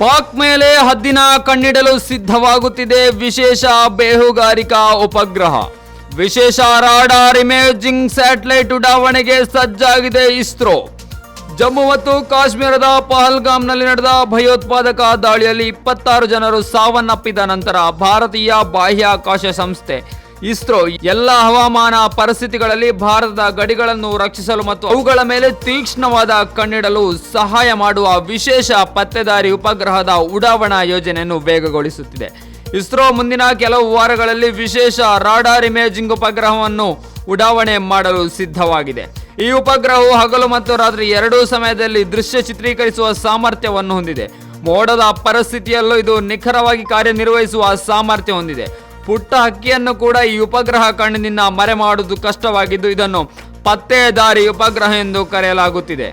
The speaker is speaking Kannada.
ಪಾಕ್ ಮೇಲೆ ಹದ್ದಿನ ಕಣ್ಣಿಡಲು ಸಿದ್ಧವಾಗುತ್ತಿದೆ ವಿಶೇಷ ಬೇಹುಗಾರಿಕಾ ಉಪಗ್ರಹ. ವಿಶೇಷ ರಾಡಾರ್ ಇಮೇಜಿಂಗ್ ಸ್ಯಾಟಲೈಟ್ ಉಡಾವಣೆಗೆ ಸಜ್ಜಾಗಿದೆ ಇಸ್ರೋ. ಜಮ್ಮು ಮತ್ತು ಕಾಶ್ಮೀರದ ಪಹಲ್ಗಾಮ್ನಲ್ಲಿ ನಡೆದ ಭಯೋತ್ಪಾದಕ ದಾಳಿಯಲ್ಲಿ ಇಪ್ಪತ್ತಾರು ಜನರು ಸಾವನ್ನಪ್ಪಿದ ನಂತರ ಭಾರತೀಯ ಬಾಹ್ಯಾಕಾಶ ಸಂಸ್ಥೆ ಇಸ್ರೋ ಎಲ್ಲ ಹವಾಮಾನ ಪರಿಸ್ಥಿತಿಗಳಲ್ಲಿ ಭಾರತದ ಗಡಿಗಳನ್ನು ರಕ್ಷಿಸಲು ಮತ್ತು ಅವುಗಳ ಮೇಲೆ ತೀಕ್ಷ್ಣವಾದ ಕಣ್ಣಿಡಲು ಸಹಾಯ ಮಾಡುವ ವಿಶೇಷ ಪತ್ತೆದಾರಿ ಉಪಗ್ರಹದ ಉಡಾವಣಾ ಯೋಜನೆಯನ್ನು ವೇಗಗೊಳಿಸುತ್ತಿದೆ. ಇಸ್ರೋ ಮುಂದಿನ ಕೆಲವು ವಾರಗಳಲ್ಲಿ ವಿಶೇಷ ರಾಡಾರ್ ಇಮೇಜಿಂಗ್ ಉಪಗ್ರಹವನ್ನು ಉಡಾವಣೆ ಮಾಡಲು ಸಿದ್ಧವಾಗಿದೆ. ಈ ಉಪಗ್ರಹವು ಹಗಲು ಮತ್ತು ರಾತ್ರಿ ಎರಡೂ ಸಮಯದಲ್ಲಿ ದೃಶ್ಯ ಚಿತ್ರೀಕರಿಸುವ ಸಾಮರ್ಥ್ಯವನ್ನು ಹೊಂದಿದೆ. ಮೋಡದ ಪರಿಸ್ಥಿತಿಯಲ್ಲೂ ಇದು ನಿಖರವಾಗಿ ಕಾರ್ಯನಿರ್ವಹಿಸುವ ಸಾಮರ್ಥ್ಯ ಹೊಂದಿದೆ. ಪುಟ್ಟ ಹಕ್ಕಿಯನ್ನು ಕೂಡ ಈ ಉಪಗ್ರಹ ಕಣ್ಣಿನಿಂದ ಮರೆ ಮಾಡುವುದು ಕಷ್ಟವಾಗಿದ್ದು ಇದನ್ನು ಪತ್ತೆದಾರಿ ಉಪಗ್ರಹ ಎಂದು ಕರೆಯಲಾಗುತ್ತಿದೆ.